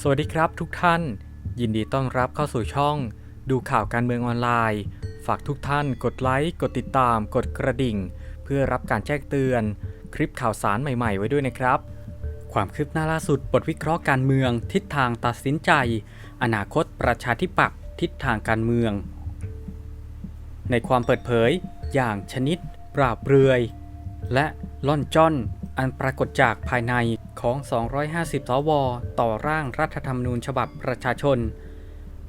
สวัสดีครับทุกท่าน ยินดีต้อนรับเข้าสู่ช่อง ดูข่าวการเมืองออนไลน์ ฝากทุกท่านกดไลค์ กดติดตาม กดกระดิ่ง เพื่อรับการแจ้งเตือน คลิปข่าวสารใหม่ๆ ไว้ด้วยนะครับ ความคืบหน้าล่าสุดบทวิเคราะห์การเมือง ทิศทางตัดสินใจ อนาคตประชาธิปัตย์ทิศทางการเมือง ในความเปิดเผยอย่างชนิดปราบเรือยและล่อนจ้อน อันปรากฏจากภายในของ 250 สว ต่อร่างรัฐธรรมนูญฉบับประชาชน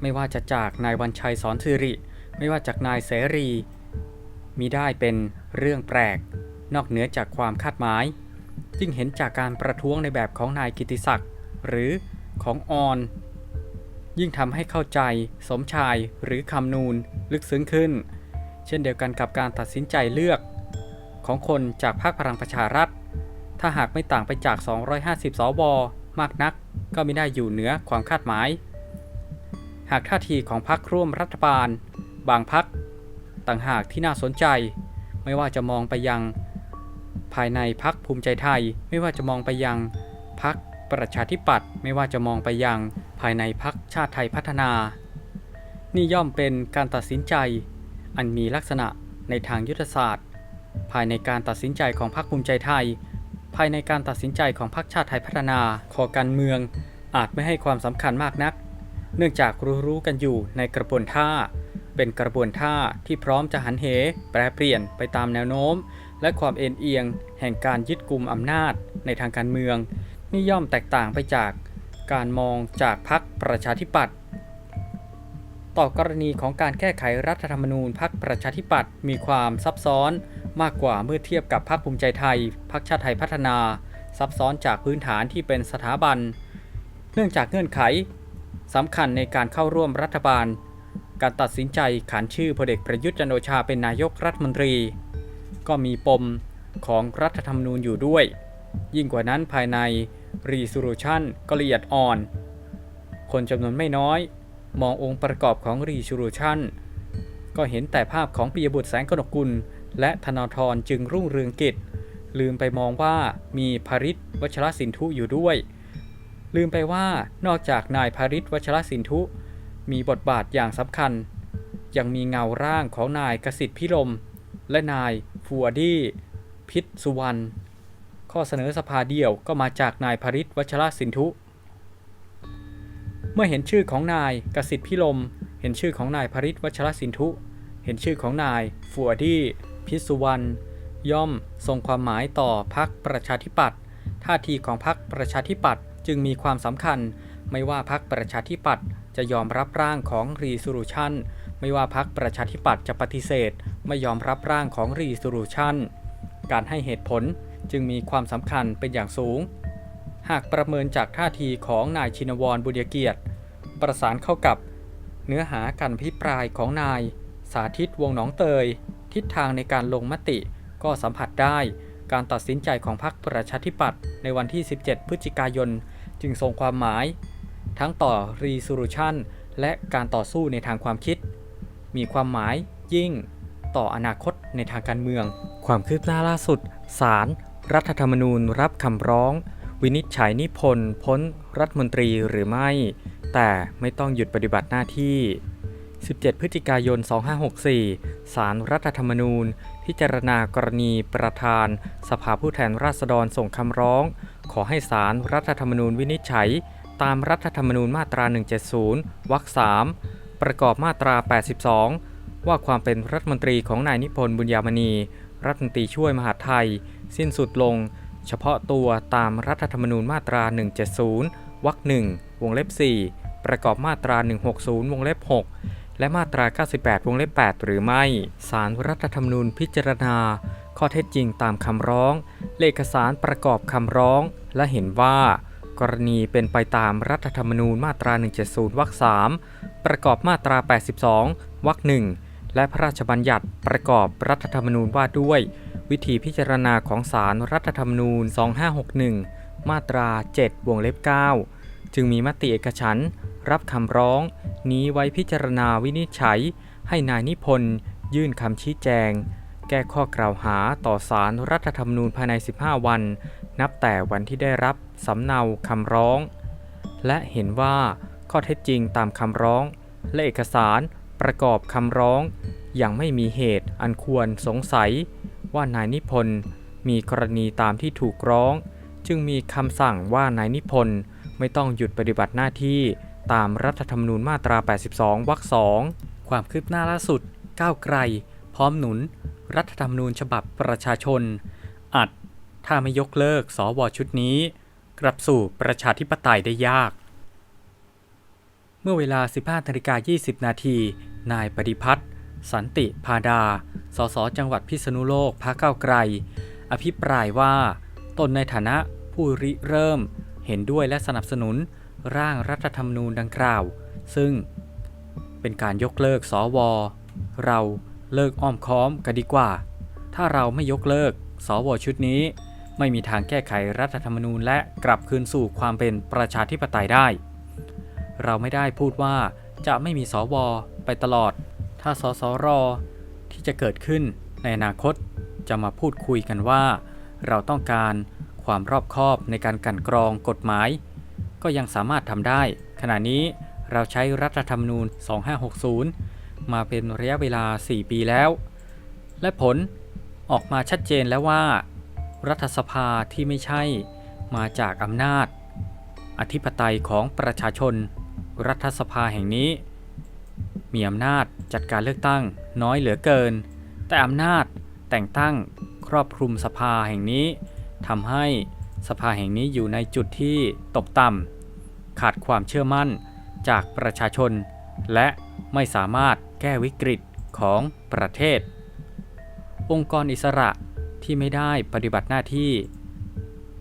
ไม่ว่าจะจากนายวันชัยสอนสิริ ไม่ว่าจากนายเสรีมิได้เป็นเรื่องแปลก นอกเหนือจากความคาดหมาย จึงเห็นจากการประท้วงในแบบของนายกิติศักดิ์หรือของออน ยิ่งทำให้เข้าใจ สมชายหรือคำนูนลึกซึ้งขึ้น เช่นเดียวกันกับการตัดสินใจเลือก ของคนจากพรรคพลังประชารัฐ ถ้าหากไม่ต่างไปจาก 250 สว มากนัก ก็ไม่ได้อยู่เหนือความคาดหมาย หากท่าทีของพรรคร่วมรัฐบาล บางพรรคต่างหากที่น่าสนใจ ไม่ว่าจะมองไปยัง ภายในพรรคภูมิใจไทย ไม่ว่าจะมองไปยังพรรคประชาธิปัตย์ไม่ว่าจะมองไปยังภายในพรรคชาติไทยพัฒนา นี่ย่อมเป็นการตัดสินใจ อันมีลักษณะในทางยุทธศาสตร์ ภายในการตัดสินใจของพรรคภูมิใจไทย ภายในการตัดสินใจของพรรคชาติไทยพัฒนาขอการเมือง อาจไม่ให้ความสำคัญมากนัก เนื่องจากรู้ๆกันอยู่ในกระบวนท่า เป็นกระบวนท่าที่พร้อมจะหันเห แปรเปลี่ยนไปตามแนวโน้ม และความเอ็นเอียง แห่งการยึดกลุ่มอำนาจในทางการเมืองนี่ย่อมแตกต่างไปจากการมองจากพรรคประชาธิปัตย์ต่อกรณีของการแก้ไขรัฐธรรมนูญพรรคประชาธิปัตย์มีความซับซ้อน มากกว่าเมื่อเทียบกับพรรคภูมิใจไทยพรรคชาติไทยพัฒนา ซับซ้อนจากพื้นฐานที่เป็นสถาบัน เนื่องจากเงื่อนไขสำคัญในการเข้าร่วมรัฐบาล การตัดสินใจขานชื่อพลเอกประยุทธ์จันโอชาเป็นนายกรัฐมนตรี ก็มีปมของรัฐธรรมนูญอยู่ด้วย ยิ่งกว่านั้นภายใน Resolution ก็ละเอียดอ่อน คนจำนวนไม่น้อย มององค์ประกอบของ Resolution ก็เห็นแต่ภาพของปิยบุตรแสงกนกุล และธนาธรจึงรุ่งเรืองกิจ ลืมไปมองว่ามีภริษวัชรสินธุอยู่ด้วย ลืมไปว่านอกจากนายภริษวัชรสินธุ มีบทบาทอย่างสำคัญ ยังมีเงาร่างของนายกสิทธิพิรม และนายฟัวดี้พิษสุวรรณข้อเสนอสภาเดียวก็มาจากนายภริษวัชรสินธุ เมื่อเห็นชื่อของนายกสิทธิพิรม ห็นชื่อของนายภริษวัชรสินธุเห็นชื่อของนายฟัวดี้พิสุวรรณย่อมส่งความหมายต่อพรรคประชาธิปัตย์ท่าทีของพรรคประชาธิปัตย์จึงมีความสำคัญ ไม่ว่าพรรคประชาธิปัตย์จะยอมรับร่างของ Resolution ไม่ว่าพรรคประชาธิปัตย์จะปฏิเสธ ไม่ยอมรับร่างของ Resolution การให้เหตุผลจึงมีความสำคัญเป็นอย่างสูง หากประเมินจากท่าทีของนายชินวรบุญเกียรติ ประสานเข้ากับ เนื้อหาการพิปรายของนาย สาธิตวงหนองเตย ทิศทางในการลงมติก็สัมผัสได้การตัดสินใจของพรรคประชาธิปัตย์ในวันที่ 17 พฤศจิกายน จึงทรงความหมาย ทั้งต่อ Resolution และการต่อสู้ในทางความคิด มีความหมายยิ่งต่ออนาคตในทางการเมือง ความคืบหน้าล่าสุด ศาลรรัฐธรรมนูญรับคำร้อง วินิจฉัยนิพนธ์พ้นรัฐมนตรีหรือไม่ แต่ไม่ต้องหยุดปฏิบัติหน้าที่ 17 พฤศจิกายน 2564ศารรัฐธรรมนูญ พิจารณากรณีประธาน สภาผู้แทนราษฎรส่งคำร้อง ขอให้ศารรัฐธรรมนูญวินิจฉัย ตามรัฐธรรมนูญมาตรา 170 วรรค 3 ประกอบมาตรา 82 ว่าความเป็นรัฐมนตรีของนายนิพนธ์บุญญามณี รัฐมนตรีช่วยมหาไทย สิ้นสุดลง เฉพาะตัวตามรัฐธรรมนูญมาตรา 170 วรรค1วงเล็บ4 ประกอบมาตรา 160 วงเล็บ 6 และมาตรา 98 วงเล็บ 8 หรือไม่ศารรัฐธรรมนูญพิจารณา ข้อเท็จจริงตามคำร้อง เลขสารประกอบคำร้อง และเห็นว่า กรณีเป็นไปตามรัฐธรรมนูญมาตรา 170 วรรค 3 ประกอบมาตรา 82 วรรค 1 และพระราชบัญญัติประกอบรัฐธรรมนูญว่าด้วย วิธีพิจารณาของศาลรรัฐธรรมนูญ 2561 มาตรา 7 วงเล็บ 9 จึงมีมติเอกฉันท์ รับคำร้อง นี้ไว้พิจารณาวินิจฉัย ให้นายนิพนธ์ยื่นคำชี้แจง แก้ข้อกล่าวหาต่อศาลรรัฐธรรมนูญภายใน 15 วัน นับแต่วันที่ได้รับสำเนาคำร้อง และเห็นว่าข้อเท็จจริงตามคำร้อง และเอกสารประกอบคำร้อง ยังไม่มีเหตุอันควรสงสัย ว่านายนิพนธ์มีกรณีตามที่ถูกร้อง จึงมีคำสั่งว่านายนิพนธ์ไม่ต้องหยุดปฏิบัติหน้าที่ ตามรัฐธรรมนูญมาตรา 82 วรรคสองความคืบหน้าล่าสุด ก้าวไกล พร้อมหนุน รัฐธรรมนูญฉบับประชาชน อัด ถ้าไม่ยกเลิกสวชุดนี้ กลับสู่ประชาธิปไตยได้ยาก เมื่อเวลา 15นาฬิกา20 นาที นายปฏิพัฒน์สันติพาดา สสจังหวัดพิษณุโลกพรรคก้าวไกล อภิปรายว่า ตนในฐานะผู้ริเริ่ม เห็นด้วยและสนับสนุน ร่างรัฐธรรมนูญดังกล่าว ซึ่งเป็นการยกเลิกสว เราเลิกอ้อมค้อมกันดีกว่า ถ้าเราไม่ยกเลิกสวชุดนี้ ไม่มีทางแก้ไขรัฐธรรมนูญและกลับคืนสู่ความเป็นประชาธิปไตยได้ เราไม่ได้พูดว่าจะไม่มีสวไปตลอด ถ้าสสรที่จะเกิดขึ้นในอนาคตจะมาพูดคุยกันว่า เราต้องการความรอบคอบในการกันกรองกฎหมาย ก็ยังสามารถทำได้ ขณะนี้เราใช้รัฐธรรมนูญ 2560 มาเป็นระยะเวลา 4 ปีแล้ว และผลออกมาชัดเจนแล้วว่า รัฐสภาที่ไม่ใช่มาจากอำนาจ อธิปไตยของประชาชน รัฐสภาแห่งนี้ มีอำนาจจัดการเลือกตั้งน้อยเหลือเกิน แต่อำนาจแต่งตั้งครอบคลุมสภาแห่งนี้ทำให้สภาแห่งนี้อยู่ในจุดที่ตกต่ำ ขาดความเชื่อมั่นจากประชาชน และไม่สามารถแก้วิกฤตของประเทศ องค์กรอิสระที่ไม่ได้ปฏิบัติหน้าที่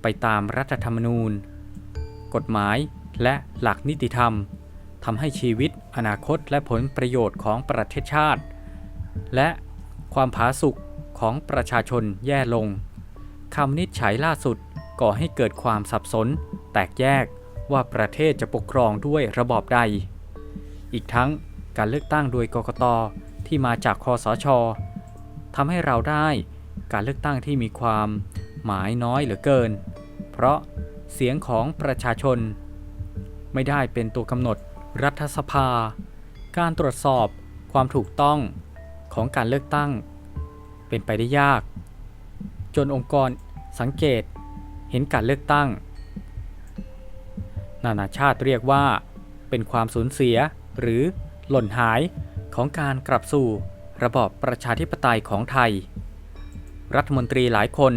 ไปตามรัฐธรรมนูญ กฎหมายและหลักนิติธรรมทำให้ชีวิตอนาคตและผลประโยชน์ของประเทศชาติ และความผาสุกของประชาชนแย่ลงคำนิจฉัยล่าสุดก่อให้เกิดความสับสน แตกแยก ว่าประเทศจะปกครองด้วยระบอบใด อีกทั้งการเลือกตั้งโดยกกตที่มาจากคอสชทำให้เราได้การเลือกตั้งที่มีความหมายน้อยเหลือเกิน เพราะเสียงของประชาชน ไม่ได้เป็นตัวกำหนดรัฐสภา การตรวจสอบความถูกต้องของการเลือกตั้ง เป็นไปได้ยาก จนองค์กรสังเกตเห็นการเลือกตั้ง นานาชาติเรียกว่า เป็นความสูญเสียหรือหล่นหายของการกลับสู่ระบอบประชาธิปไตยของไทย รัฐมนตรีหลายคน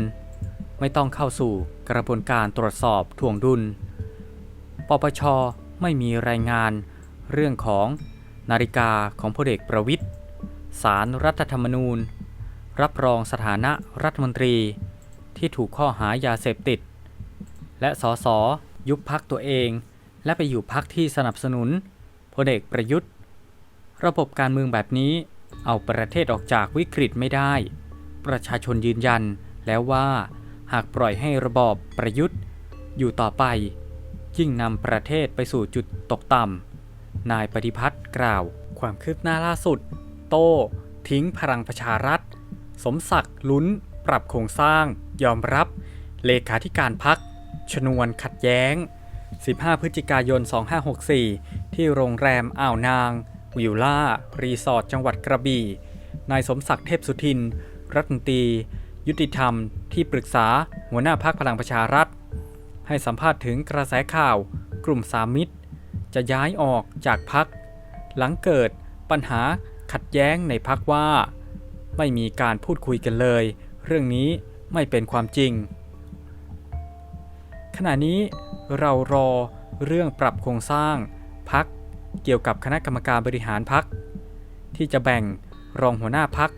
ไม่ต้องเข้าสู่กระบวนการตรวจสอบถ่วงดุล ปปชไม่มีรายงานเรื่องของนาฬิกาของพลเอกประวิทย์สารรัฐธรรมนูญ รับรองสถานะรัฐมนตรีที่ถูกข้อหายาเสพติด และสส ยุบพักตัวเอง และไปอยู่พักที่สนับสนุนพลเอกประยุทธ์ ระบบการเมืองแบบนี้เอาประเทศออกจากวิกฤตไม่ได้ ประชาชนยืนยันแล้วว่าหากปล่อยให้ระบอบประยุทธ์ อยู่ต่อไป ยิ่งนำประเทศไปสู่จุดตกต่ำนายปฏิพัฒน์กล่าว ความคืบหน้าล่าสุด โต้ทิ้งพลังประชารัฐ สมศักดิ์ลุ้น ปรับโครงสร้าง ยอมรับ เลขาธิการพัก ชนวนขัดแย้ง 15 พฤศจิกายน 2564 ที่โรงแรมอ่าวนาง วิลล่า รีสอร์ทจังหวัดกระบี่ นายสมศักดิ์เทพสุทิน รัฐมนตรี ยุติธรรม ที่ปรึกษา หัวหน้าพักพลังประชารัฐ ให้สัมภาษณ์ถึงกระแสข่าว กลุ่มสามมิตร จะย้ายออกจากพัก หลังเกิดปัญหาขัดแย้งในพักว่า ไม่มีการพูดคุยกันเลย เรื่องนี้ไม่เป็นความจริง ขณะนี้เรารอเรื่องปรับโครงสร้างพักเกี่ยวกับคณะกรรมการบริหารพัก ที่จะแบ่งรองหัวหน้าพัก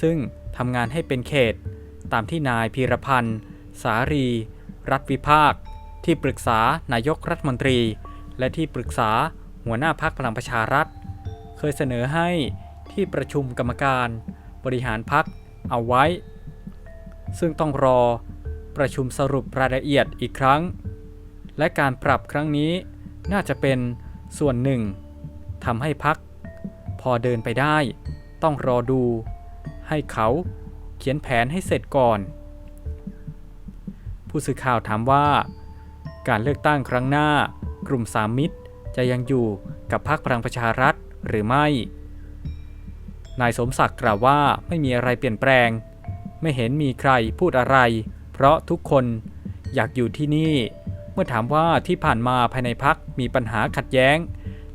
ซึ่งทำงานให้เป็นเขต ตามที่นายพีรพันธ์ สารี รัฐวิภาค ที่ปรึกษานายกรัฐมนตรี และที่ปรึกษาหัวหน้าพักพลังประชารัฐ เคยเสนอให้ที่ประชุมกรรมการบริหารพักเอาไว้ ซึ่งต้องรอ ประชุมสรุปรายละเอียดอีกครั้ง และการปรับครั้งนี้น่าจะเป็นส่วนหนึ่งทำให้พัก พอเดินไปได้ ต้องรอดู ให้เขาเขียนแผนให้เสร็จก่อน ผู้สื่อข่าวถามว่า การเลือกตั้งครั้งหน้ากลุ่มสามมิตรจะยังอยู่กับพรรคพลังประชารัฐหรือไม่ นายสมศักดิ์กล่าวว่าไม่มีอะไรเปลี่ยนแปลง ไม่เห็นมีใครพูดอะไร เพราะทุกคนอยากอยู่ที่นี่ เมื่อถามว่าที่ผ่านมาภายในพักมีปัญหาขัดแย้ง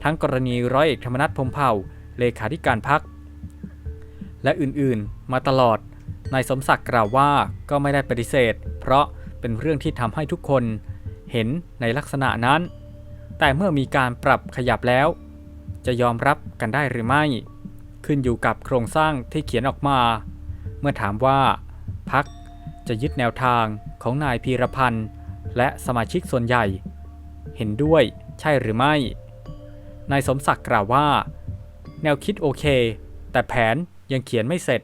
ทั้งกรณีร้อยเอกธรรมนัฐพรมเผ่าเลขาธิการพัก และอื่นๆ มาตลอดนายสมศักดิ์กล่าวว่าก็ไม่ได้ปฏิเสธ เพราะเป็นเรื่องที่ทำให้ทุกคนเห็นในลักษณะนั้น แต่เมื่อมีการปรับขยับแล้ว จะยอมรับกันได้หรือไม่ ขึ้นอยู่กับโครงสร้างที่เขียนออกมา เมื่อถามว่าพัก จะยึดแนวทางของนายพีรพันธ์และสมาชิกส่วนใหญ่ เห็นด้วยใช่หรือไม่ นายสมศักดิ์กล่าวว่า แนวคิดโอเค แต่แผนยังเขียนไม่เสร็จ